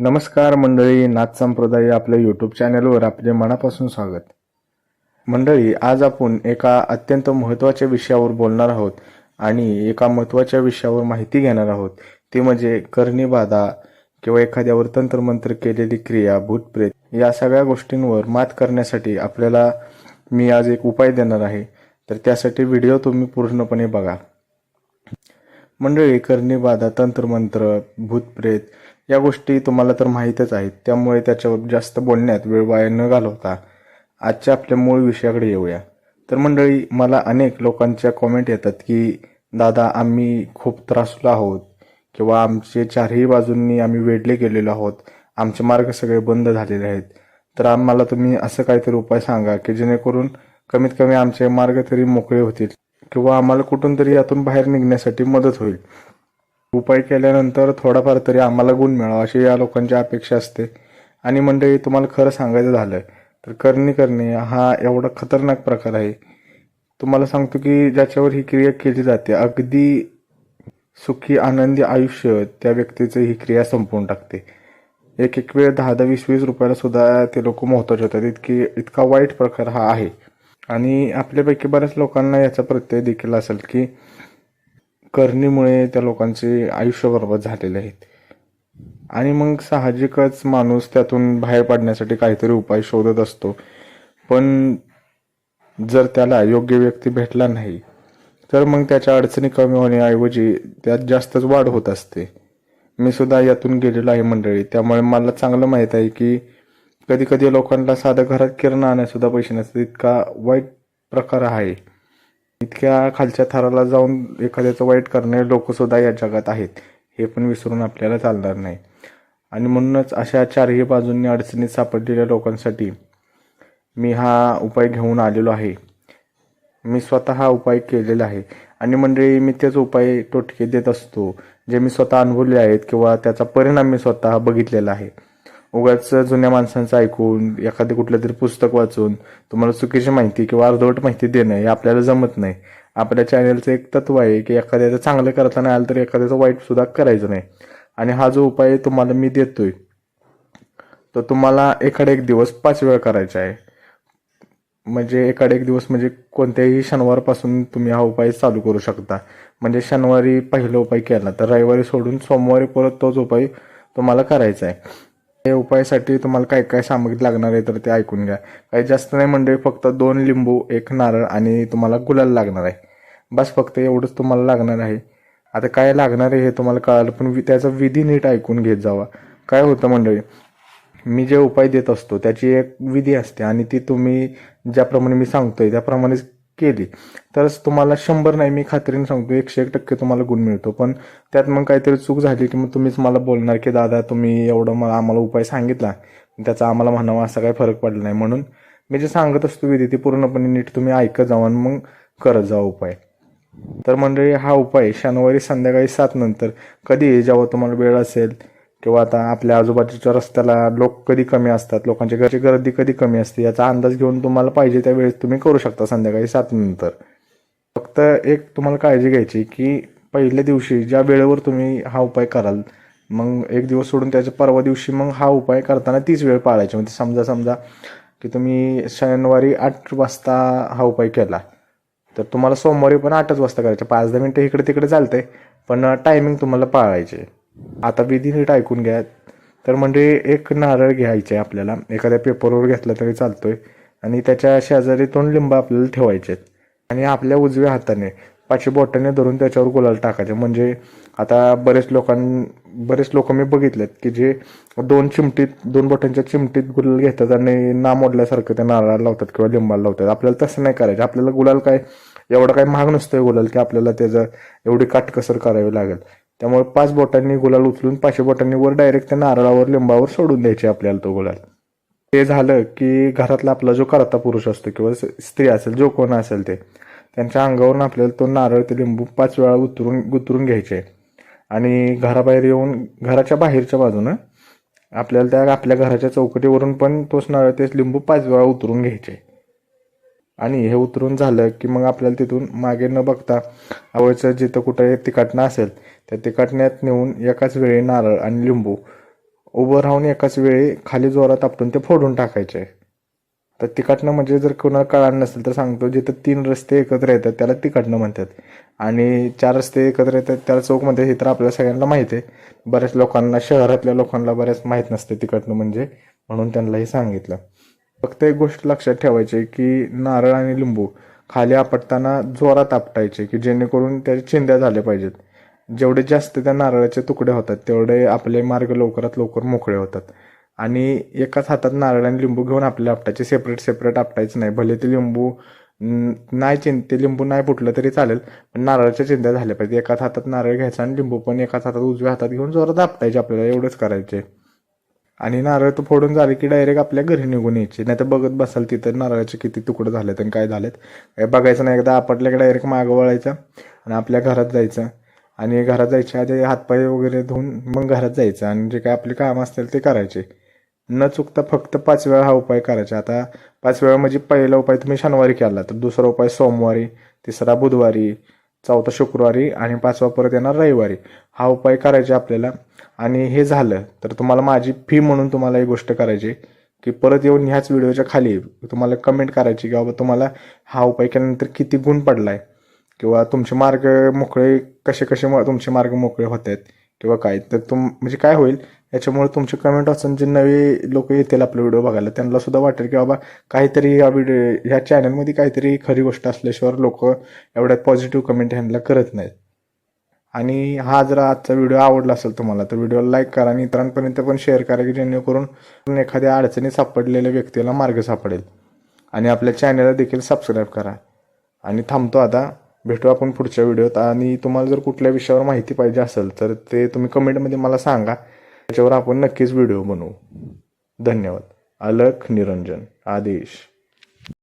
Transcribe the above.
नमस्कार मंडळी नाथ संप्रदाय आपल्या यूट्यूब चॅनलवर आपले मनापासून स्वागत. मंडळी आज आपण एका अत्यंत महत्त्वाच्या विषयावर बोलणार आहोत आणि एका महत्त्वाच्या विषयावर माहिती घेणार आहोत. ती म्हणजे कर्णीबाधा किंवा एखाद्यावर तंत्रमंत्र केलेली क्रिया भूतप्रेत या सगळ्या गोष्टींवर मात करण्यासाठी आपल्याला मी आज एक उपाय देणार आहे. तर त्यासाठी व्हिडिओ तुम्ही पूर्णपणे बघा. मंडळी कर्णीबाधा तंत्रमंत्र भूतप्रेत या गोष्टी तुम्हाला तर माहीतच आहेत. त्यामुळे त्याच्यावर जास्त बोलण्यात वेळ वाया न घालवता आजच्या आपल्या मूळ विषयाकडे येऊया. तर मंडळी मला अनेक लोकांच्या कॉमेंट येतात की दादा आम्ही खूप त्रासलो आहोत किंवा आमचे चारही बाजूंनी आम्ही वेढले गेलेलो आहोत. आमचे मार्ग सगळे बंद झालेले आहेत. तर आम्हाला तुम्ही असं काहीतरी उपाय सांगा की जेणेकरून कमीत कमी आमचे मार्ग तरी मोकळे होतील किंवा आम्हाला कुठून तरी यातून बाहेर निघण्यासाठी मदत होईल. उपाय केल्यानंतर थोडाफार तरी आम्हाला गुण मिळावा अशी या लोकांची अपेक्षा असते. आणि मंडळी तुम्हाला खरं सांगायचं झालं तर करणी करणे हा एवढा खतरनाक प्रकार आहे. तुम्हाला सांगतो की ज्याच्यावर ही क्रिया केली जाते अगदी सुखी आनंदी आयुष्य त्या व्यक्तीचं ही क्रिया संपवून टाकते. एक एक वेळ दहा दहा वीस वीस रुपयाला सुद्धा ते लोक मोहताज होतात. इतकी इतका वाईट प्रकार हा आहे. आणि आपल्यापैकी बऱ्याच लोकांना याचा प्रत्यय देखील असेल की करणीमुळे त्या लोकांचे आयुष्य बर्बाद झालेले आहेत. आणि मग साहजिकच माणूस त्यातून बाहेर पडण्यासाठी काहीतरी उपाय शोधत असतो. पण जर त्याला योग्य व्यक्ती भेटला नाही तर मग त्याच्या अडचणी कमी होण्याऐवजी त्यात जास्तच वाढ होत असते. मी सुद्धा यातून गेलेलो आहे मंडळी. त्यामुळे मला चांगलं माहीत आहे की कधी कधी लोकांना साधं घरात किराणा आणण्यासुद्धा पैसे नसतात. इतका वाईट प्रकार आहे. इतक्या खालच्या थराला जाऊन एखाद्याचं वाईट करणारे लोक सुद्धा या जगात आहेत. हे पण विसरून आपल्याला चालणार नाही. आणि म्हणूनच अशा चारही बाजूंनी अडचणीत सापडलेल्या लोकांसाठी मी हा उपाय घेऊन आलेलो आहे. मी स्वतः हा उपाय केलेला आहे. आणि मंडळी मी तेच उपाय टोटके देत असतो जे मी स्वतः अनुभवले आहेत किंवा त्याचा परिणाम मी स्वतः बघितलेला आहे. उगाच जुन्या माणसांचं ऐकून एखादं कुठलं तरी पुस्तक वाचून तुम्हाला चुकीची माहिती किंवा अर्धवट माहिती देणं हे आपल्याला जमत नाही. आपल्या चॅनलचं एक तत्व आहे की एखाद्याचं चांगलं करता नाही आलं तर एखाद्याचं वाईटसुद्धा करायचं नाही. आणि हा जो उपाय तुम्हाला मी देतोय तो तुम्हाला एखादा एक दिवस पाच वेळा करायचा आहे. म्हणजे एखादा एक दिवस म्हणजे कोणत्याही शनिवारपासून तुम्ही हा उपाय चालू करू शकता. म्हणजे शनिवारी पहिला उपाय केला तर रविवारी सोडून सोमवारी परत तोच उपाय तुम्हाला करायचा आहे. या उपायासाठी तुम्हाला काय काय सामग्री लागणार आहे तर ते ऐकून घ्या. काही जास्त नाही मंडळी फक्त दोन लिंबू एक नारळ आणि तुम्हाला गुलाल लागणार आहे. बस फक्त एवढंच तुम्हाला लागणार आहे. आता काय लागणार आहे हे तुम्हाला कळालं पण वि- त्याचा विधी नीट ऐकून घेत जावा. काय होतं मंडळी मी जे उपाय देत असतो त्याची एक विधी असते आणि ती तुम्ही ज्याप्रमाणे मी सांगतोय त्याप्रमाणेच केली. तरच तुम्हाला शंभर नाही मी खात्रीने सांगतो एकशे एक टक्के तुम्हाला गुण मिळतो. पण त्यात मग काहीतरी चूक झाली की मग तुम्हीच मला बोलणार की दादा तुम्ही एवढं मला आम्हाला उपाय सांगितला. त्याचा आम्हाला म्हणावा असा काही फरक पडला नाही. म्हणून मी जे सांगत असतो विधी ती पूर्णपणे नीट तुम्ही ऐकत जावा आणि मग करत जावा उपाय. तर मंडळी हा उपाय शनिवारी संध्याकाळी सात नंतर कधी जेव्हा तुम्हाला वेळ असेल किंवा आता आपल्या आजूबाजूच्या रस्त्याला लोक कधी कमी असतात लोकांच्या घरची गर्दी कधी कमी असते याचा अंदाज घेऊन तुम्हाला पाहिजे त्या वेळेस तुम्ही करू शकता संध्याकाळी सात नंतर. फक्त एक तुम्हाला काळजी घ्यायची की पहिल्या दिवशी ज्या वेळेवर तुम्ही हा उपाय कराल मग एक दिवस सोडून त्याच्या परवा दिवशी मग हा उपाय करताना तीच वेळ पाळायची. म्हणजे समजा समजा की तुम्ही शनिवारी आठ वाजता हा उपाय केला तर तुम्हाला सोमवारी पण आठच वाजता करायचं. पाच दहा मिनटं इकडे तिकडे चालते पण टायमिंग तुम्हाला पाळायचे आता विधीनीट ऐकून घ्या. तर म्हणजे एक नारळ घ्यायचे आपल्याला. एखाद्या पेपरवर घेतला तरी चालतोय. आणि त्याच्या शेजारी दोन लिंब आपल्याला ठेवायचे आणि आपल्या उजव्या हाताने पाचशे बोटाने धरून त्याच्यावर गुलाल टाकायचे. म्हणजे आता बरेच लोकां बरेच लोक मी बघितलेत की जे दोन चिमटीत दोन बोटांच्या चिमटीत गुलाल घेतात आणि ना मोडल्यासारखं त्या नारळाला लावतात किंवा लिंबाला लावतात. आपल्याला तसं नाही करायचं. आपल्याला गुलाल काय एवढं काय महाग नसतोय गुलाल की आपल्याला त्याचं एवढी काटकसर करावी लागेल. त्यामुळे पाच बोटांनी गुलाल उचलून पाचशे बोटांनी वर डायरेक्ट त्या नारळावर लिंबावर सोडून द्यायचे आपल्याला तो गुलाल. ते झालं की घरातला आपला जो करता पुरुष असतो किंवा स्त्री असेल जो कोण असेल ते त्यांच्या अंगावरून आपल्याला तो नारळ ते लिंबू पाच वेळा उतरून उतरून घ्यायचे. आणि घराबाहेर येऊन घराच्या बाहेरच्या बाजूनं आपल्याला त्या आपल्या घराच्या चौकटीवरून पण तोच नारळ तेच लिंबू पाच वेळा उतरून घ्यायचे. आणि हे उतरून झालं की मग आपल्याला तिथून मागे न बघता आवडचं जिथं कुठं तिकाटणं असेल त्या तिकाटण्यात नेऊन एकाच वेळी नारळ आणि लिंबू उभं राहून एकाच वेळी खाली जोरात आपटून ते फोडून टाकायचे. तर तिकडनं म्हणजे जर कोणाला कळालं नसेल तर सांगतो जिथं तीन रस्ते एकत्र येतात त्याला तिकडनं म्हणतात. आणि चार रस्ते एकत्र येतात त्याला चौक म्हणतात हे तर आपल्या सगळ्यांना माहीत आहे. बऱ्याच लोकांना शहरातल्या लोकांना बऱ्याच माहीत नसते तिकडनं म्हणजे म्हणून त्यांना हे सांगितलं. फक्त एक गोष्ट लक्षात ठेवायची की नारळ आणि लिंबू खाली आपटताना जोरात आपटायचे की जेणेकरून त्याच्या चिंध्या झाल्या पाहिजेत. जेवढे जास्त त्या नारळाचे तुकडे होतात तेवढे आपले मार्ग लवकरात लवकर मोकळे होतात. आणि एकाच हातात नारळ आणि लिंबू घेऊन आपल्याला आपटायचे सेपरेट सेपरेट आपटायचं नाही. भले ते लिंबू नाही चिं ते लिंबू नाही फुटलं तरी चालेल पण नारळाच्या चिंध्या झाल्या पाहिजे एकाच हातात नारळ घ्यायचा आणि लिंबू पण एकाच हातात उजव्या हातात घेऊन जोरात आपटायचे. आपल्याला एवढंच करायचे आणि नारळ तो फोडून झाले की डायरेक्ट आपल्या घरी निघून यायचे. नाही तर बघत बसाल तिथं नारळाचे किती तुकडे झालेत आणि काय झालेत. काय बघायचं नाही एकदा आपटल्या की डायरेक्ट मागं वळायचं आणि आपल्या घरात जायचं. आणि घरात जायच्या आधी हातपाय वगैरे धुवून मग घरात जायचं आणि जे काय आपले काम असतील ते करायचे. न चुकता फक्त पाच वेळा हा उपाय करायचा. आता पाच वेळा म्हणजे पहिला उपाय तुम्ही शनिवारी केला तर दुसरा उपाय सोमवारी तिसरा बुधवारी चौथा शुक्रवारी आणि पाचवा परत येणार रविवारी. हा उपाय करायचा आपल्याला. आणि हे झालं तर तुम्हाला माझी फी म्हणून तुम्हाला ही गोष्ट करायची की परत येऊन ह्याच व्हिडिओच्या खाली तुम्हाला कमेंट करायची की बाबा तुम्हाला हा उपाय केल्यानंतर किती गुण पडला आहे किंवा तुमचे मार्ग मोकळे कसे कसे म- तुमचे मार्ग मोकळे होत आहेत? किंवा काय तर तुम म्हणजे काय होईल याच्यामुळे तुमचे कमेंट वाचून जे नवे लोक येतील आपले व्हिडिओ बघायला त्यांना सुद्धा वाटेल की बाबा काहीतरी या व्हिडिओ ह्या चॅनलमध्ये काहीतरी खरी गोष्ट असल्याशिवाय लोक एवढ्यात पॉझिटिव्ह कमेंट हँडला करत नाहीत. आणि हा जर आजचा व्हिडिओ आवडला असेल तुम्हाला तर व्हिडिओला लाईक करा आणि इतरांपर्यंत पण शेअर करा की जेणेकरून एखाद्या अडचणीत सापडलेल्या व्यक्तीला मार्ग सापडेल. आणि आपल्या चॅनलला देखील सबस्क्राईब करा. आणि थांबतो आता. भेटू आपण पुढच्या व्हिडिओत. आणि तुम्हाला जर कुठल्या विषयावर माहिती पाहिजे असेल तर ते तुम्ही कमेंटमध्ये मला सांगा. त्याच्यावर आपण नक्कीच व्हिडिओ बनवू. धन्यवाद. अलख निरंजन. आदेश.